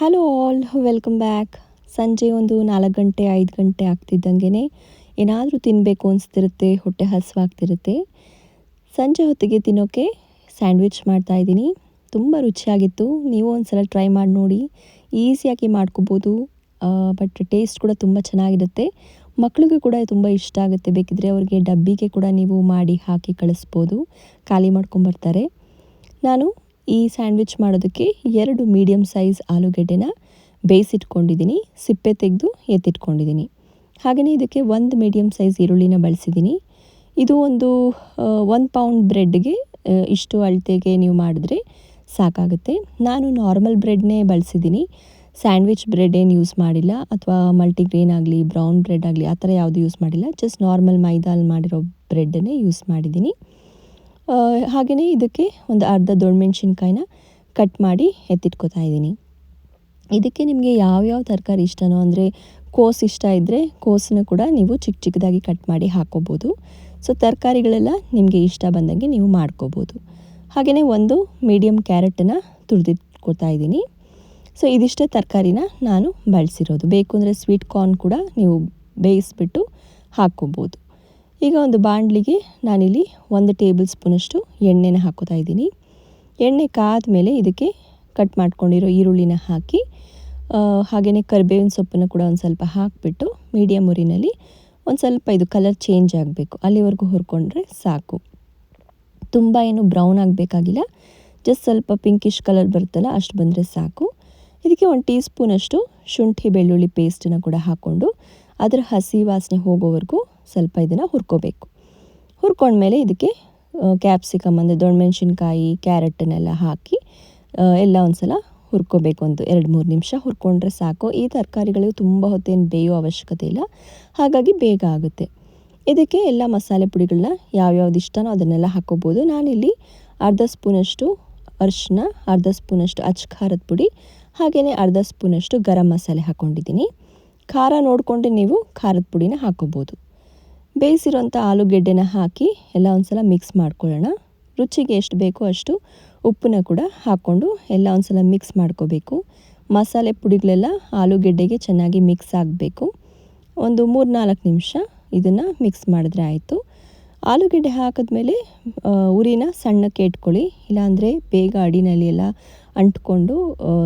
Hello all welcome back ಸಂಜೆ ಒಂದು ನಾಲ್ಕು ಗಂಟೆ, ಐದು ಗಂಟೆ ಆಗ್ತಿದ್ದಂಗೆ ಏನಾದರೂ ತಿನ್ನಬೇಕು ಅನಿಸ್ತಿರುತ್ತೆ, ಹೊಟ್ಟೆ ಹಸುವಾಗ್ತಿರುತ್ತೆ. ಸಂಜೆ ಹೊತ್ತಿಗೆ ತಿನ್ನೋಕ್ಕೆ ಸ್ಯಾಂಡ್ವಿಚ್ ಮಾಡ್ತಾಯಿದ್ದೀನಿ ತುಂಬ ರುಚಿಯಾಗಿತ್ತು. ನೀವು ಒಂದು ಸಲ ಟ್ರೈ ಮಾಡಿ ನೋಡಿ. ಈಸಿಯಾಗಿ ಮಾಡ್ಕೋಬೋದು. ಬಟ್ ಟೇಸ್ಟ್ ಕೂಡ ತುಂಬ ಚೆನ್ನಾಗಿರುತ್ತೆ. ಮಕ್ಳಿಗೂ ಕೂಡ ತುಂಬ ಇಷ್ಟ ಆಗುತ್ತೆ. ಬೇಕಿದ್ರೆ ಅವ್ರಿಗೆ ಡಬ್ಬಿಗೆ ಕೂಡ ನೀವು ಮಾಡಿ ಹಾಕಿ ಕಳಿಸ್ಬೋದು. ಖಾಲಿ ಮಾಡ್ಕೊಂಬರ್ತಾರೆ. ನಾನು ಈ ಸ್ಯಾಂಡ್ವಿಚ್ ಮಾಡೋದಕ್ಕೆ ಎರಡು ಮೀಡಿಯಮ್ ಸೈಜ್ ಆಲೂಗೆಡ್ಡೆನ ಬೇಯಿಸಿಟ್ಕೊಂಡಿದ್ದೀನಿ, ಸಿಪ್ಪೆ ತೆಗೆದು ಎತ್ತಿಟ್ಕೊಂಡಿದ್ದೀನಿ. ಹಾಗೆಯೇ ಇದಕ್ಕೆ ಒಂದು ಮೀಡಿಯಮ್ ಸೈಜ್ ಈರುಳ್ಳಿನ ಬಳಸಿದ್ದೀನಿ. ಇದು ಒಂದು ಒಂದು ಪೌಂಡ್ ಬ್ರೆಡ್ಗೆ ಇಷ್ಟು ಅಳತೆಗೆ ನೀವು ಮಾಡಿದ್ರೆ ಸಾಕಾಗುತ್ತೆ. ನಾನು ನಾರ್ಮಲ್ ಬ್ರೆಡ್ನೇ ಬಳಸಿದ್ದೀನಿ. ಸ್ಯಾಂಡ್ವಿಚ್ ಬ್ರೆಡ್ ಏನು ಯೂಸ್ ಮಾಡಿಲ್ಲ, ಅಥವಾ ಮಲ್ಟಿಗ್ರೇನ್ ಆಗಲಿ, ಬ್ರೌನ್ ಬ್ರೆಡ್ ಆಗಲಿ, ಆ ಥರ ಯಾವುದು ಯೂಸ್ ಮಾಡಿಲ್ಲ, ಜಸ್ಟ್ ನಾರ್ಮಲ್ ಮೈದಾಲ್ ಮಾಡಿರೋ ಬ್ರೆಡ್ಡನ್ನೇ ಯೂಸ್ ಮಾಡಿದ್ದೀನಿ. ಹಾಗೆಯೇ ಇದಕ್ಕೆ ಒಂದು ಅರ್ಧ ದೊಣ್ಣಮೆಣ್ಸಿನ್ಕಾಯಿನ ಕಟ್ ಮಾಡಿ ಎತ್ತಿಟ್ಕೊತಾ ಇದ್ದೀನಿ. ಇದಕ್ಕೆ ನಿಮಗೆ ಯಾವ್ಯಾವ ತರಕಾರಿ ಇಷ್ಟನೋ, ಅಂದರೆ ಕೋಸು ಇಷ್ಟ ಇದ್ದರೆ ಕೋಸನ್ನು ಕೂಡ ನೀವು ಚಿಕ್ಕ ಚಿಕ್ಕದಾಗಿ ಕಟ್ ಮಾಡಿ ಹಾಕ್ಕೋಬೋದು ಸೊ ತರಕಾರಿಗಳೆಲ್ಲ ನಿಮಗೆ ಇಷ್ಟ ಬಂದಂಗೆ ನೀವು ಮಾಡ್ಕೋಬೋದು. ಹಾಗೆಯೇ ಒಂದು ಮೀಡಿಯಮ್ ಕ್ಯಾರೆಟನ್ನು ತುರಿದಿಟ್ಕೊತಾ ಇದ್ದೀನಿ. ಸೊ ಇದಿಷ್ಟೇ ತರಕಾರಿನ ನಾನು ಬಳಸಿರೋದು. ಬೇಕು ಅಂದರೆ ಸ್ವೀಟ್ ಕಾರ್ನ್ ಕೂಡ ನೀವು ಬೇಯಿಸ್ಬಿಟ್ಟು ಹಾಕ್ಕೋಬೋದು. ಈಗ ಒಂದು ಬಾಣಲಿಗೆ ನಾನಿಲ್ಲಿ ಒಂದು ಟೇಬಲ್ ಸ್ಪೂನಷ್ಟು ಎಣ್ಣೆನ ಹಾಕೋತಾ ಇದ್ದೀನಿ. ಎಣ್ಣೆ ಕಾದ ಮೇಲೆ ಇದಕ್ಕೆ ಕಟ್ ಮಾಡ್ಕೊಂಡಿರೋ ಈರುಳ್ಳಿನ ಹಾಕಿ ಹಾಗೆಯೇ ಕರಿಬೇವಿನ ಸೊಪ್ಪನ್ನು ಕೂಡ ಒಂದು ಸ್ವಲ್ಪ ಹಾಕಿಬಿಟ್ಟು ಮೀಡಿಯಮ್ ಉರಿನಲ್ಲಿ ಒಂದು ಸ್ವಲ್ಪ ಇದು ಕಲರ್ ಚೇಂಜ್ ಆಗಬೇಕು. ಅಲ್ಲಿವರೆಗೂ ಹುರ್ಕೊಂಡ್ರೆ ಸಾಕು. ತುಂಬ ಏನು ಬ್ರೌನ್ ಆಗಬೇಕಾಗಿಲ್ಲ. ಜಸ್ಟ್ ಸ್ವಲ್ಪ ಪಿಂಕಿಶ್ ಕಲರ್ ಬರುತ್ತಲ್ಲ, ಅಷ್ಟು ಬಂದರೆ ಸಾಕು. ಇದಕ್ಕೆ ಒಂದು ಟೀ ಸ್ಪೂನಷ್ಟು ಶುಂಠಿ ಬೆಳ್ಳುಳ್ಳಿ ಪೇಸ್ಟನ್ನ ಕೂಡ ಹಾಕ್ಕೊಂಡು ಅದರ ಹಸಿ ವಾಸನೆ ಹೋಗೋವರೆಗೂ ಸ್ವಲ್ಪ ಇದನ್ನು ಹುರ್ಕೋಬೇಕು. ಹುರ್ಕೊಂಡ್ಮೇಲೆ ಇದಕ್ಕೆ ಕ್ಯಾಪ್ಸಿಕಮ್ ಅಂದರೆ ದೊಣ್ಣಮೆಣ್ಸಿನ್ಕಾಯಿ ಕ್ಯಾರೆಟನ್ನೆಲ್ಲ ಹಾಕಿ ಎಲ್ಲ ಒಂದು ಸಲ ಹುರ್ಕೋಬೇಕು. ಒಂದು ಎರಡು ಮೂರು ನಿಮಿಷ ಹುರ್ಕೊಂಡ್ರೆ ಸಾಕು. ಈ ತರಕಾರಿಗಳು ತುಂಬ ಹೊತ್ತೇನು ಬೇಯೋ ಅವಶ್ಯಕತೆ ಇಲ್ಲ. ಹಾಗಾಗಿ ಬೇಗ ಆಗುತ್ತೆ. ಇದಕ್ಕೆ ಎಲ್ಲ ಮಸಾಲೆ ಪುಡಿಗಳನ್ನ ಯಾವ್ಯಾವ್ದು ಇಷ್ಟನೋ ಅದನ್ನೆಲ್ಲ ಹಾಕೋಬೋದು. ನಾನಿಲ್ಲಿ ಅರ್ಧ ಸ್ಪೂನಷ್ಟು ಅರಿಶಿನ ಅರ್ಧ ಸ್ಪೂನಷ್ಟು ಅಚ್ಚ ಖಾರದ ಪುಡಿ ಹಾಗೆಯೇ ಅರ್ಧ ಸ್ಪೂನಷ್ಟು ಗರಂ ಮಸಾಲೆ ಹಾಕ್ಕೊಂಡಿದ್ದೀನಿ ಖಾರ ನೋಡಿಕೊಂಡು ನೀವು ಖಾರದ ಪುಡಿನ ಹಾಕೋಬೋದು. ಬೇಯಿಸಿರೋಂಥ ಆಲೂಗೆಡ್ಡೆನ ಹಾಕಿ ಎಲ್ಲ ಒಂದ್ಸಲ ಮಿಕ್ಸ್ ಮಾಡ್ಕೊಳ್ಳೋಣ. ರುಚಿಗೆ ಎಷ್ಟು ಬೇಕೋ ಅಷ್ಟು ಉಪ್ಪನ್ನ ಕೂಡ ಹಾಕ್ಕೊಂಡು ಎಲ್ಲ ಒಂದ್ಸಲ ಮಿಕ್ಸ್ ಮಾಡ್ಕೋಬೇಕು. ಮಸಾಲೆ ಪುಡಿಗಳೆಲ್ಲ ಆಲೂಗೆಡ್ಡೆಗೆ ಚೆನ್ನಾಗಿ ಮಿಕ್ಸ್ ಆಗಬೇಕು. ಒಂದು ಮೂರು ನಾಲ್ಕು ನಿಮಿಷ ಇದನ್ನು ಮಿಕ್ಸ್ ಮಾಡಿದ್ರೆ ಆಯಿತು. ಆಲೂಗೆಡ್ಡೆ ಹಾಕಿದ್ಮೇಲೆ ಉರಿನ ಸಣ್ಣಕ್ಕೆ ಇಟ್ಕೊಳ್ಳಿ. ಇಲ್ಲಾಂದರೆ ಬೇಗ ಅಡಿನಲ್ಲಿ ಎಲ್ಲ ಅಂಟ್ಕೊಂಡು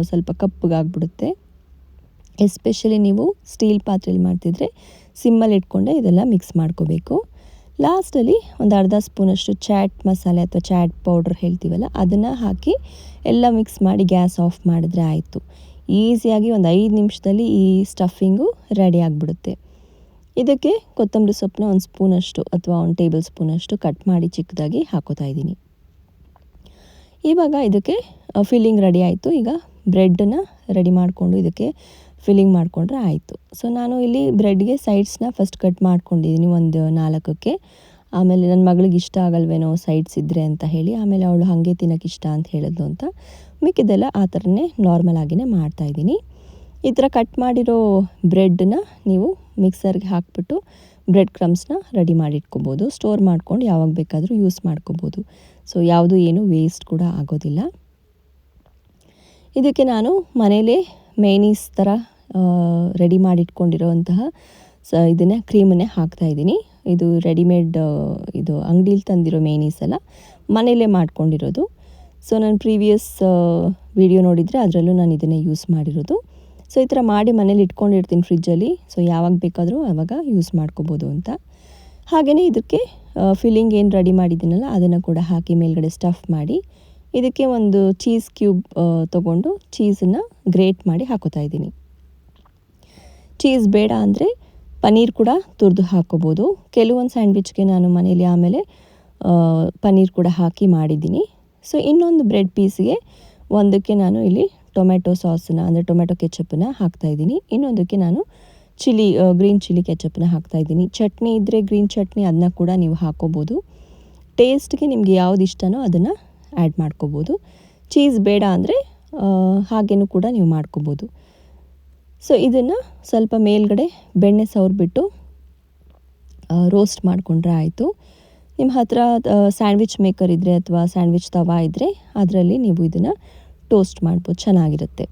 ಸ್ವಲ್ಪ ಕಪ್ಪಗಾಗ್ಬಿಡುತ್ತೆ ಎಸ್ಪೆಷಲಿ ನೀವು ಸ್ಟೀಲ್ ಪಾತ್ರೆಯಲ್ಲಿ ಮಾಡ್ತಿದ್ರೆ ಸಿಮ್ಮಲ್ಲಿ ಇಟ್ಕೊಂಡೆ ಇದೆಲ್ಲ ಮಿಕ್ಸ್ ಮಾಡ್ಕೋಬೇಕು. ಲಾಸ್ಟಲ್ಲಿ ಒಂದು ಅರ್ಧ ಸ್ಪೂನಷ್ಟು ಚಾಟ್ ಮಸಾಲೆ ಅಥವಾ ಚಾಟ್ ಪೌಡ್ರ್ ಹೇಳ್ತೀವಲ್ಲ, ಅದನ್ನು ಹಾಕಿ ಎಲ್ಲ ಮಿಕ್ಸ್ ಮಾಡಿ ಗ್ಯಾಸ್ ಆಫ್ ಮಾಡಿದ್ರೆ ಆಯಿತು. ಈಸಿಯಾಗಿ ಒಂದು ಐದು ನಿಮಿಷದಲ್ಲಿ ಈ ಸ್ಟಫಿಂಗು ರೆಡಿ ಆಗಿಬಿಡುತ್ತೆ. ಇದಕ್ಕೆ ಕೊತ್ತಂಬರಿ ಸೊಪ್ಪನ್ನ ಒಂದು ಸ್ಪೂನಷ್ಟು ಅಥವಾ ಒಂದು ಟೇಬಲ್ ಸ್ಪೂನಷ್ಟು ಕಟ್ ಮಾಡಿ ಚಿಕ್ಕದಾಗಿ ಹಾಕೋತಾ ಇದ್ದೀನಿ. ಇವಾಗ ಇದಕ್ಕೆ ಫಿಲ್ಲಿಂಗ್ ರೆಡಿ ಆಯಿತು. ಈಗ ಬ್ರೆಡ್ಡನ್ನು ರೆಡಿ ಮಾಡಿಕೊಂಡು ಇದಕ್ಕೆ ಫಿಲ್ಲಿಂಗ್ ಮಾಡಿಕೊಂಡ್ರೆ ಆಯಿತು. ಸೊ ನಾನು ಇಲ್ಲಿ ಬ್ರೆಡ್ಗೆ ಸೈಡ್ಸ್ನ ಫಸ್ಟ್ ಕಟ್ ಮಾಡ್ಕೊಂಡಿದ್ದೀನಿ ಒಂದು ನಾಲ್ಕಕ್ಕೆ. ಆಮೇಲೆ ನನ್ನ ಮಗಳಿಗೆ ಇಷ್ಟ ಆಗಲ್ವೇನೋ ಸೈಡ್ಸ್ ಇದ್ದರೆ ಅಂತ ಹೇಳಿ, ಆಮೇಲೆ ಅವಳು ಹಾಗೆ ತಿನ್ನೋಕ್ಕೆ ಇಷ್ಟ ಅಂತ ಹೇಳಿದ್ಲು ಅಂತ ಮಿಕ್ಕಿದೆಲ್ಲ ಆ ಥರನೇ ನಾರ್ಮಲ್ ಆಗಿನೇ ಮಾಡ್ತಾಯಿದ್ದೀನಿ ಈ ಥರ ಕಟ್ ಮಾಡಿರೋ ಬ್ರೆಡ್ನ ನೀವು ಮಿಕ್ಸರ್ಗೆ ಹಾಕ್ಬಿಟ್ಟು ಬ್ರೆಡ್ ಕ್ರಮ್ಸ್ನ ರೆಡಿ ಮಾಡಿ ಇಟ್ಕೊಬೋದು. ಸ್ಟೋರ್ ಮಾಡ್ಕೊಂಡು ಯಾವಾಗ ಬೇಕಾದರೂ ಯೂಸ್ ಮಾಡ್ಕೋಬೋದು. ಸೊ ಯಾವುದು ಏನು ವೇಸ್ಟ್ ಕೂಡ ಆಗೋದಿಲ್ಲ. ಇದಕ್ಕೆ ನಾನು ಮನೇಲೇ ಮೇನೀಸ್ ಥರ ರೆಡಿ ಮಾಡಿಟ್ಕೊಂಡಿರೋವಂತಹ ಸ, ಇದನ್ನು ಕ್ರೀಮನ್ನೇ ಹಾಕ್ತಾಯಿದ್ದೀನಿ ಇದು ರೆಡಿಮೇಡ್ ಇದು ಅಂಗಡೀಲಿ ತಂದಿರೋ ಮೇನೀಸ್ ಅಲ್ಲ. ಮನೇಲೇ ಮಾಡ್ಕೊಂಡಿರೋದು. ಸೊ ನಾನು ಪ್ರೀವಿಯಸ್ ವಿಡಿಯೋ ನೋಡಿದರೆ ಅದರಲ್ಲೂ ನಾನು ಇದನ್ನೇ ಯೂಸ್ ಮಾಡಿರೋದು. ಸೊ, ಈ ಥರ ಮಾಡಿ ಮನೇಲಿ ಇಟ್ಕೊಂಡಿರ್ತೀನಿ ಫ್ರಿಜ್ಜಲ್ಲಿ. ಸೊ, ಯಾವಾಗ ಬೇಕಾದರೂ ಆವಾಗ ಯೂಸ್ ಮಾಡ್ಕೋಬೋದು ಅಂತ. ಹಾಗೆಯೇ ಇದಕ್ಕೆ ಫಿಲ್ಲಿಂಗ್ ಏನು ರೆಡಿ ಮಾಡಿದ್ದೀನಲ್ಲ, ಅದನ್ನು ಕೂಡ ಹಾಕಿ ಮೇಲ್ಗಡೆ ಸ್ಟಫ್ ಮಾಡಿ, ಇದಕ್ಕೆ ಒಂದು ಚೀಸ್ ಕ್ಯೂಬ್ ತೊಗೊಂಡು ಚೀಸನ್ನು ಗ್ರೇಟ್ ಮಾಡಿ ಹಾಕೋತಾ ಇದ್ದೀನಿ. ಚೀಸ್ ಬೇಡ ಅಂದರೆ ಪನ್ನೀರ್ ಕೂಡ ತುರಿದು ಹಾಕೋಬೋದು. ಕೆಲವೊಂದು ಸ್ಯಾಂಡ್ವಿಚ್ಗೆ ನಾನು ಮನೇಲಿ ಆಮೇಲೆ ಪನ್ನೀರ್ ಕೂಡ ಹಾಕಿ ಮಾಡಿದ್ದೀನಿ. ಸೊ, ಇನ್ನೊಂದು ಬ್ರೆಡ್ ಪೀಸ್ಗೆ ಒಂದಕ್ಕೆ ನಾನು ಇಲ್ಲಿ ಟೊಮೆಟೊ ಸಾಸನ್ನ ಅಂದರೆ ಟೊಮೆಟೊ ಹಾಕ್ತಾ ಹಾಕ್ತಾಯಿದ್ದೀನಿ ಇನ್ನೊಂದಕ್ಕೆ ನಾನು ಚಿಲ್ಲಿ ಗ್ರೀನ್ ಚಿಲ್ಲಿ ಕೆಚಪ್ಪನ್ನ ಹಾಕ್ತಾಯಿದ್ದೀನಿ ಚಟ್ನಿ ಇದ್ದರೆ ಗ್ರೀನ್ ಚಟ್ನಿ ಅದನ್ನ ಕೂಡ ನೀವು ಹಾಕೋಬೋದು. ಟೇಸ್ಟ್ಗೆ ನಿಮಗೆ ಯಾವ್ದು ಇಷ್ಟನೋ ಅದನ್ನು ಆ್ಯಡ್ ಮಾಡ್ಕೋಬೋದು. ಚೀಸ್ ಬೇಡ ಅಂದರೆ ಹಾಗೇನೂ ಕೂಡ ನೀವು ಮಾಡ್ಕೋಬೋದು. ಸೊ, ಇದನ್ನು ಸ್ವಲ್ಪ ಮೇಲ್ಗಡೆ ಬೆಣ್ಣೆ ಸವರ್ಬಿಟ್ಟು ರೋಸ್ಟ್ ಮಾಡಿಕೊಂಡ್ರೆ ಆಯಿತು. ನಿಮ್ಮ ಹತ್ರ ಸ್ಯಾಂಡ್ವಿಚ್ ಮೇಕರ್ ಇದ್ದರೆ ಅಥವಾ ಸ್ಯಾಂಡ್ವಿಚ್ ತವಾ ಇದ್ದರೆ ಅದರಲ್ಲಿ ನೀವು ಇದನ್ನು ಟೋಸ್ಟ್ ಮಾಡ್ಬೋದು, ಚೆನ್ನಾಗಿರುತ್ತೆ.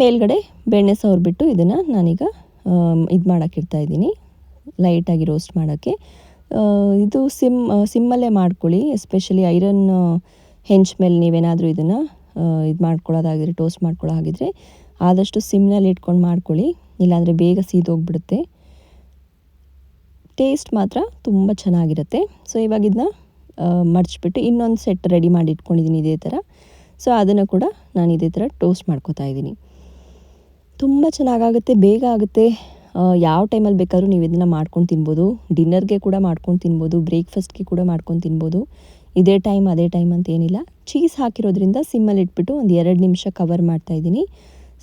ಮೇಲ್ಗಡೆ ಬೆಣ್ಣೆ ಸವರ್ಬಿಟ್ಟು ಇದನ್ನು ನಾನೀಗ ಇದು ಮಾಡೋಕ್ಕಿರ್ತಾ ಇದ್ದೀನಿ. ಲೈಟಾಗಿ ರೋಸ್ಟ್ ಮಾಡೋಕ್ಕೆ. ಇದು ಸಿಮ್ ಸಿಮ್ಮಲ್ಲೇ ಮಾಡ್ಕೊಳ್ಳಿ, ಎಸ್ಪೆಷಲಿ ಐರನ್ ಹೆಂಚ್ ಮೇಲೆ ನೀವೇನಾದರೂ ಇದನ್ನು ಇದು ಮಾಡ್ಕೊಳ್ಳೋದಾಗಿದ್ರೆ, ಟೋಸ್ಟ್ ಮಾಡ್ಕೊಳ್ಳೋ ಹಾಗಿದ್ರೆ, ಆದಷ್ಟು ಸಿಮ್ನಲ್ಲಿ ಇಟ್ಕೊಂಡು ಮಾಡ್ಕೊಳ್ಳಿ. ಇಲ್ಲಾಂದರೆ ಬೇಗ ಸೀದೋಗ್ಬಿಡುತ್ತೆ. ಟೇಸ್ಟ್ ಮಾತ್ರ ತುಂಬ ಚೆನ್ನಾಗಿರುತ್ತೆ. ಸೊ, ಇವಾಗ ಇದನ್ನ ಮಡಚ್ಬಿಟ್ಟು ಇನ್ನೊಂದು ಸೆಟ್ ರೆಡಿ ಮಾಡಿ ಇಟ್ಕೊಂಡಿದ್ದೀನಿ ಇದೇ ಥರ ಸೊ ಅದನ್ನು ಕೂಡ ನಾನು ಇದೇ ಥರ ಟೋಸ್ಟ್ ಮಾಡ್ಕೋತಾ ಇದ್ದೀನಿ. ತುಂಬ ಚೆನ್ನಾಗಾಗುತ್ತೆ, ಬೇಗ ಆಗುತ್ತೆ. ಯಾವ ಟೈಮಲ್ಲಿ ಬೇಕಾದ್ರೂ ನೀವು ಇದನ್ನು ಮಾಡ್ಕೊಂಡು ತಿನ್ಬೋದು. ಡಿನ್ನರ್ಗೆ ಕೂಡ ಮಾಡ್ಕೊಂಡು ತಿನ್ಬೋದು, ಬ್ರೇಕ್ಫಾಸ್ಟ್ಗೆ ಕೂಡ ಮಾಡ್ಕೊಂಡು ತಿನ್ಬೋದು. ಇದೇ ಟೈಮ್, ಅದೇ ಟೈಮ್ ಅಂತ ಏನಿಲ್ಲ. ಚೀಸ್ ಹಾಕಿರೋದ್ರಿಂದ ಸಿಮ್ಮಲ್ಲಿ ಇಟ್ಬಿಟ್ಟು ಒಂದು ಎರಡು ನಿಮಿಷ ಕವರ್ ಮಾಡ್ತಾಯಿದ್ದೀನಿ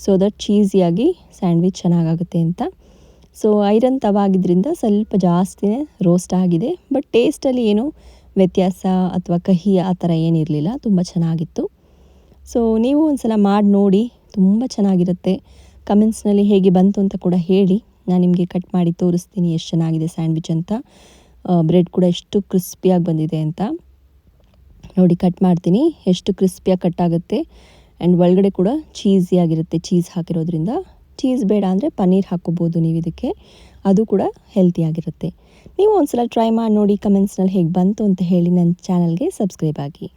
ಸೊ ದಟ್ ಚೀಸಿಯಾಗಿ ಸ್ಯಾಂಡ್ವಿಚ್ ಚೆನ್ನಾಗಾಗುತ್ತೆ ಅಂತ. ಸೊ ಐರನ್ ತವ ಆಗಿದ್ದರಿಂದ ಸ್ವಲ್ಪ ಜಾಸ್ತಿನೇ ರೋಸ್ಟ್ ಆಗಿದೆ. ಬಟ್ ಟೇಸ್ಟಲ್ಲಿ ಏನು ವ್ಯತ್ಯಾಸ ಅಥವಾ ಕಹಿ ಆ ಥರ ಏನಿರಲಿಲ್ಲ. ತುಂಬ ಚೆನ್ನಾಗಿತ್ತು. ಸೊ ನೀವು ಒಂದು ಸಲ ಮಾಡಿ ನೋಡಿ, ತುಂಬ ಚೆನ್ನಾಗಿರುತ್ತೆ. ಕಮೆಂಟ್ಸ್ನಲ್ಲಿ ಹೇಗೆ ಬಂತು ಅಂತ ಕೂಡ ಹೇಳಿ. ನಾನು ನಿಮಗೆ ಕಟ್ ಮಾಡಿ ತೋರಿಸ್ತೀನಿ ಎಷ್ಟು ಚೆನ್ನಾಗಿದೆ ಸ್ಯಾಂಡ್ವಿಚ್ ಅಂತ. ಬ್ರೆಡ್ ಕೂಡ ಎಷ್ಟು ಕ್ರಿಸ್ಪಿಯಾಗಿ ಬಂದಿದೆ ಅಂತ. ನೋಡಿ ಕಟ್ ಮಾಡ್ತೀನಿ. ಎಷ್ಟು ಕ್ರಿಸ್ಪಿಯಾಗಿ ಕಟ್ ಆಗುತ್ತೆ. ಆ್ಯಂಡ್ ಒಳಗಡೆ ಕೂಡ ಚೀಸಿಯಾಗಿರುತ್ತೆ ಚೀಸ್ ಹಾಕಿರೋದ್ರಿಂದ. ಚೀಸ್ ಬೇಡ ಅಂದರೆ ಪನ್ನೀರ್ ಹಾಕೋಬೋದು ನೀವು ಇದಕ್ಕೆ. ಅದು ಕೂಡ ಹೆಲ್ತಿಯಾಗಿರುತ್ತೆ ನೀವು ಒಂದು ಸಲ ಟ್ರೈ ಮಾಡಿ ನೋಡಿ ಕಮೆಂಟ್ಸ್ನಲ್ಲಿ ಹೇಗೆ ಬಂತು ಅಂತ ಹೇಳಿ ನನ್ನ ಚಾನಲ್ಗೆ ಸಬ್ಸ್ಕ್ರೈಬ್ ಆಗಿ.